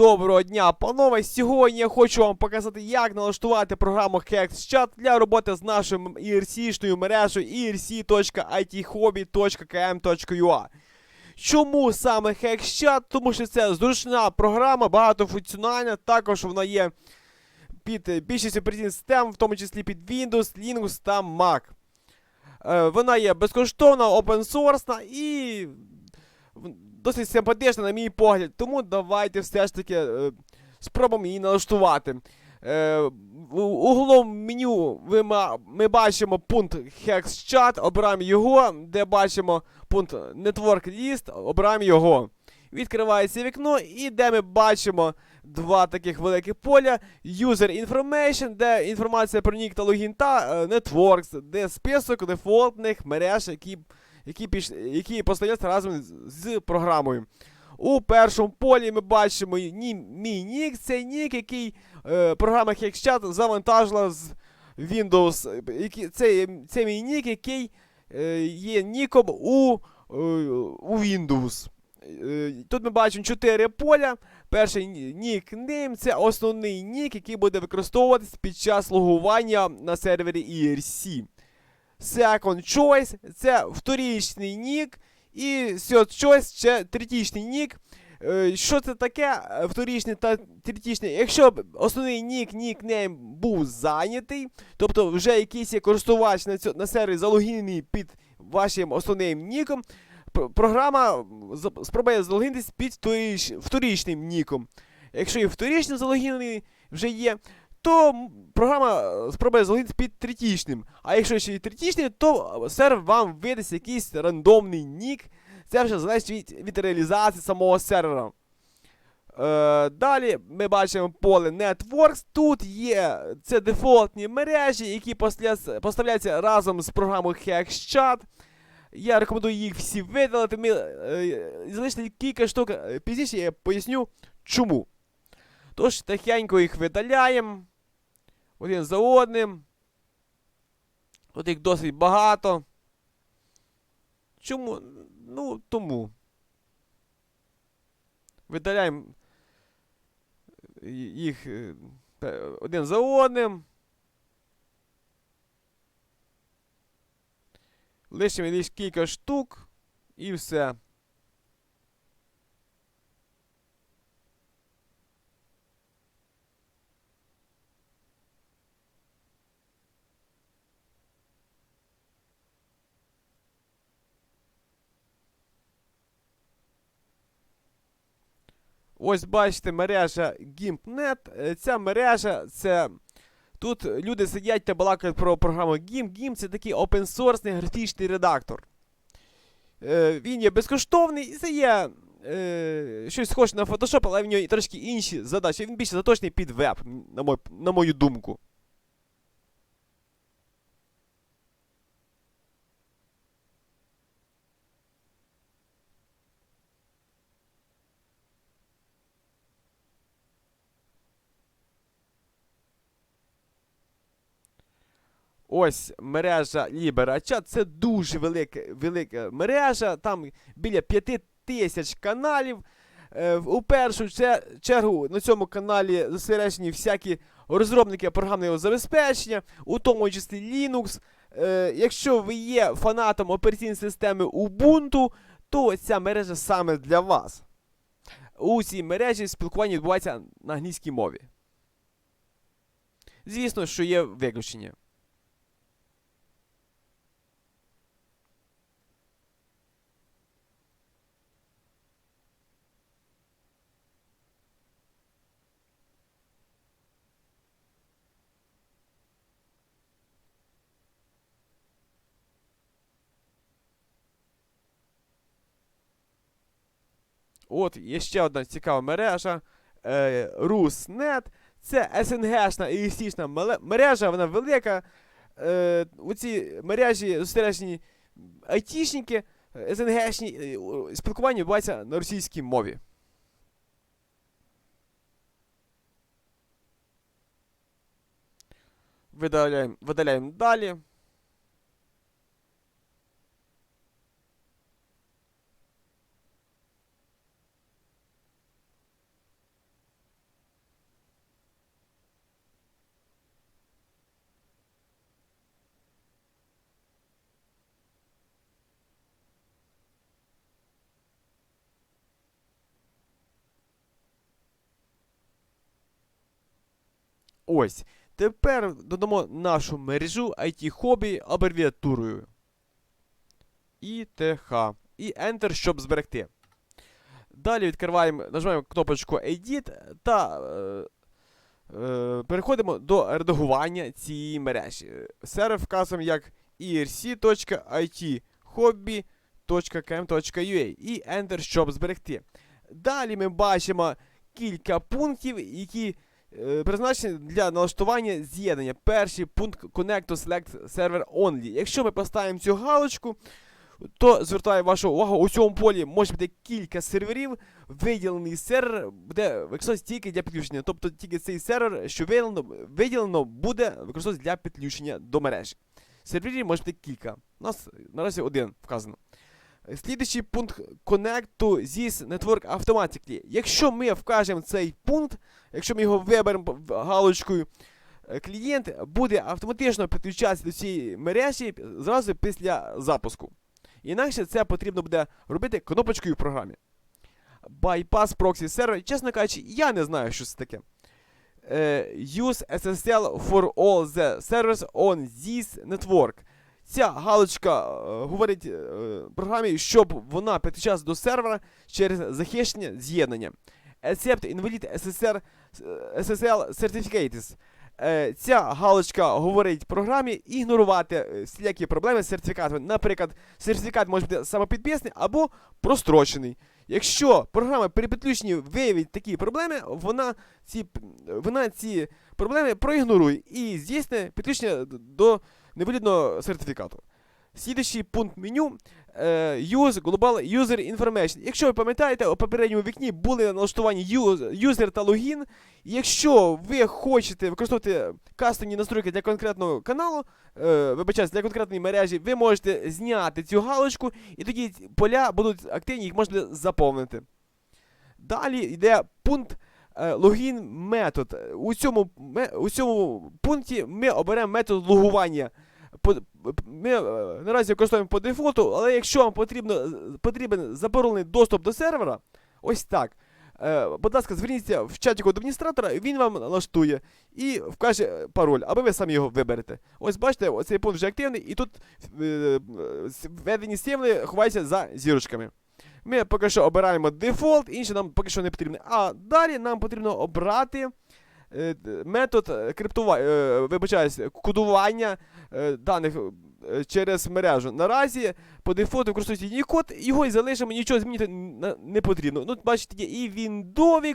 Доброго дня, панове! Сьогодні я хочу вам показати, як налаштувати програму HexChat для роботи з нашою ERC-шною мережею erc.ithobby.km.ua. Чому саме HexChat? Тому що це зручна програма, багатофункціональна, також вона є під більшість операційних систем, в тому числі під Windows, Linux та Mac. Е, Вона є безкоштовна, опенсорсна і в- досить симпатична, на мій погляд. Тому давайте все ж таки е, спробуємо її налаштувати. Е, у у меню ви ми бачимо пункт Hex Chat, обираємо його, де бачимо пункт Network List, обираємо його. Відкривається вікно, і де ми бачимо два таких великих поля: User Information, де інформація про нік та логін та е, Networks, де список дефолтних мереж, які, які, піш, які поставляються разом з, програмою. У першому полі ми бачимо мій нік, це нік, який е, програма HexChat завантажила з Windows. це, це мій нік, який е, є ніком у, е, у Windows. Е, Тут ми бачимо 4 поля. Перший ні- нікнейм це основний нік, який буде використовуватись під час логування на сервері ERC. Second choice це вторічний нік. І third choice це третічний нік. Е, Що це таке е, вторічний та третічний? Якщо б основний нік, нікнейм був зайнятий, тобто вже якийсь є користувач на, цьо, на сервері залогінений під вашим основним ніком, програма спробує залогінитись під вторіч, вторічним ніком. Якщо і вторічний залогінений вже є, то програма спробує залогінитись під третічним. А якщо ще і третічний, то сервер вам видасть якийсь рандомний нік. Це вже залежить від, від реалізації самого сервера. Е, далі ми бачимо поле Networks. Тут є це дефолтні мережі, які поставляються разом з програмою HexChat. Я рекомендую їх всі видалити. Ми е, залишили кілька штук. е, Пізніше я поясню чому. Тож тихенько їх видаляємо. Один за одним. Тут їх досить багато. Чому? Ну, тому. Видаляємо їх е, один за одним. Лишимо лише кілька штук і все. Ось бачите, мережа GIMP.net. Е, Ця мережа це. Тут люди сидять та балакають про програму GIMP. GIMP це такий опенсорсний графічний редактор. Е, він є безкоштовний і це є е, щось схоже на Photoshop, але в нього трошки інші задачі. Він більше заточений під веб, на, мой, на мою думку. Ось мережа LiberaChat. Це дуже велика, велика мережа. Там біля 5 тисяч каналів. Е, у першу чергу на цьому каналі зосереджені всякі розробники програмного забезпечення, у тому числі Linux. Е, якщо ви є фанатом операційної системи Ubuntu, то ця мережа саме для вас. У цій мережі спілкування відбувається на англійській мові. Звісно, що є виключення. От є ще одна цікава мережа. Е, Rusnet. Це СНГшна і EST-шна мережа, вона велика. Е, у цій мережі зосереджені айтішники, СНГшні, спілкування відбувається на російській мові. Видаляємо, видаляємо далі. Ось. Тепер додамо нашу мережу IT Hobby абревіатурою. ІТХ. І Enter, щоб зберегти. Далі відкриваємо, нажимаємо кнопочку Edit та е, е, переходимо до редагування цієї мережі. Сервер вказуємо як irc.ithobby.km.ua і Enter, щоб зберегти. Далі ми бачимо кілька пунктів, які призначені для налаштування з'єднання. Перший пункт Connect to Select Server Only. Якщо ми поставимо цю галочку, то звертаю вашу увагу, у цьому полі може бути кілька серверів, виділений сервер буде використовуватися тільки для підключення. Тобто тільки цей сервер, що виділено, виділено буде використовуватися для підключення до мережі. Серверів може бути кілька. У нас наразі один вказано. Слідуючий пункт Connect to this network automatically. Якщо ми вкажемо цей пункт, якщо ми його виберемо галочкою, е, клієнт буде автоматично підключатися до цієї мережі зразу після запуску. Інакше це потрібно буде робити кнопочкою в програмі. Bypass Proxy Server, чесно кажучи, я не знаю, що це таке. Е, use SSL for all the servers on this network. Ця галочка е, говорить е, програмі, щоб вона підключалася до сервера через захищення з'єднання. Accept Invalid SSL, SSL Certificates. Е, Ця галочка говорить програмі ігнорувати е, всілякі проблеми з сертифікатами. Наприклад, сертифікат може бути самопідписаний або прострочений. Якщо програма при підключенні виявить такі проблеми, вона ці, вона ці проблеми проігнорує і здійснює підключення до невалідного сертифікату. Слідуючий пункт меню е, Use Global User Information. Якщо ви пам'ятаєте, у попередньому вікні були налаштовані ю- юзер та логін. Якщо ви хочете використовувати кастомні настройки для конкретного каналу, е, вибачаюсь, для конкретної мережі, ви можете зняти цю галочку, і тоді поля будуть активні, їх можна заповнити. Далі йде пункт логін метод. У цьому, у цьому пункті ми оберемо метод логування. Ми е, наразі використовуємо по дефолту, але якщо вам потрібно, е, потрібен заборонений доступ до сервера, ось так. Е, будь ласка, зверніться в чатіку до адміністратора, він вам налаштує і вкаже е, пароль, або ви самі його виберете. Ось бачите, оцей пункт вже активний, і тут е, е, введені символи ховаються за зірочками. Ми поки що обираємо дефолт, інше нам поки що не потрібно. А далі нам потрібно обрати е, метод е, криптува... е, вибачаюсь, кодування даних через мережу. Наразі по дефолту використовується Unicode, його і залишимо, нічого змінити не потрібно. Ну, бачите, є і віндові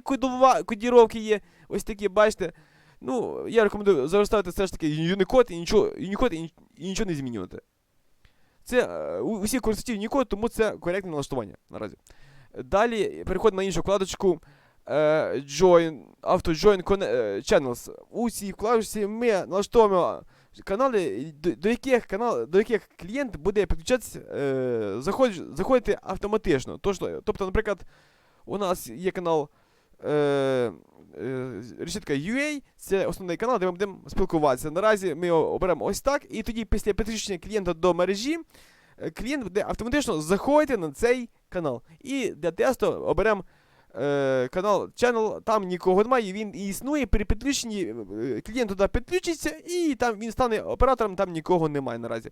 кодіровки є. Ось такі, бачите. Ну, я рекомендую заставити все ж таки Unicode і нічого, Unicode і нічого не змінювати. Це е, усі користувачі Unicode, тому це коректне налаштування наразі. Далі переходимо на іншу вкладочку е, Join, Auto Join е, Channels. У цій вкладочці ми налаштовуємо канали, до, яких канал, до яких клієнт буде підключатися, заходити автоматично. Тобто, наприклад, у нас є канал решітка UA, це основний канал, де ми будемо спілкуватися. Наразі ми його оберемо ось так, і тоді після підключення клієнта до мережі, е, клієнт буде автоматично заходити на цей канал. І для тесту оберемо е, канал Channel, там нікого немає, він і існує при підключенні, е, клієнт туди підключиться, і там він стане оператором, там нікого немає наразі.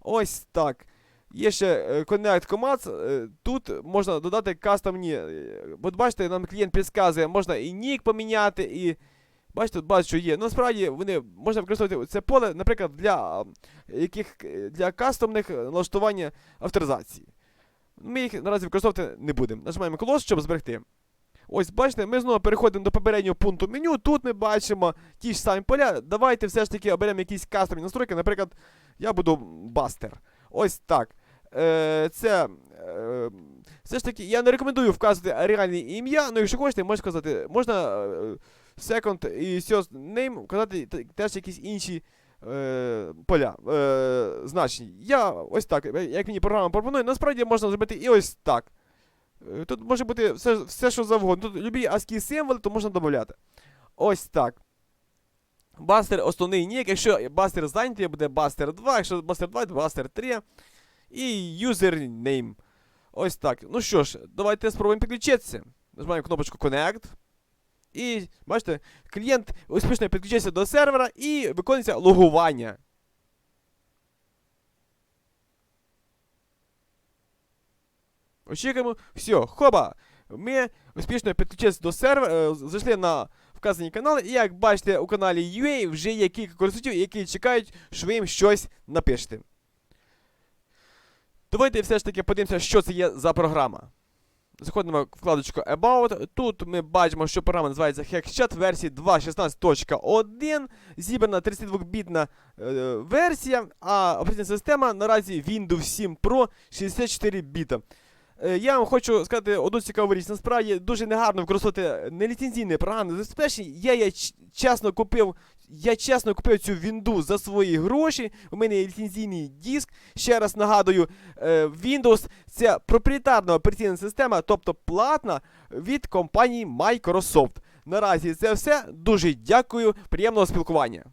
Ось так. Є ще е, Connect Commands, е, тут можна додати кастомні. е, От бачите, нам клієнт підказує, можна і нік поміняти, і. Бачите, тут багато що є. Ну, насправді вони можна використовувати це поле, наприклад, для, е, яких, е, для кастомних е, налаштування авторизації. Ми їх наразі використовувати не будемо. Нажимаємо Close, щоб зберегти. Ось, бачите, ми знову переходимо до попереднього пункту меню. Тут ми бачимо ті ж самі поля. Давайте все ж таки оберемо якісь кастомні настройки. Наприклад, я буду бастер. Ось так. Е, це. Е, все ж таки, я не рекомендую вказувати реальне ім'я, але якщо хочете, можна сказати, можна е, second і first name вказати теж якісь інші е, поля, е, значення. Я ось так, як мені програма пропонує, насправді можна зробити і ось так. Тут може бути все, все що завгодно. Тут любі ASCII символи, то можна додати. Ось так. Бастер основний нік. Якщо бастер зайнятий, буде бастер 2, якщо бастер 2, то бастер 3. І username. Ось так. Ну що ж, давайте спробуємо підключитися. Нажимаємо кнопочку Connect. І бачите, клієнт успішно підключився до сервера і виконується логування. Очікуємо. Все, хоба! Ми успішно підключилися до сервера, е, зайшли на вказані канали, і як бачите, у каналі UA вже є кілька користувачів, які чекають, що ви їм щось напишете. Давайте все ж таки подивимося, що це є за програма. Заходимо в вкладочку About. Тут ми бачимо, що програма називається HexChat версії 2.16.1. Зібрана 32-бітна е, версія, а операційна система наразі Windows 7 Pro 64 біта. Е, Я вам хочу сказати одну цікаву річ. Насправді дуже негарно використовувати неліцензійне програмне забезпечення. Я, я чесно купив. Я чесно купив цю Windows за свої гроші. У мене є ліцензійний диск. Ще раз нагадую, е, Windows це проприєтарна операційна система, тобто платна від компанії Microsoft. Наразі це все. Дуже дякую. Приємного спілкування.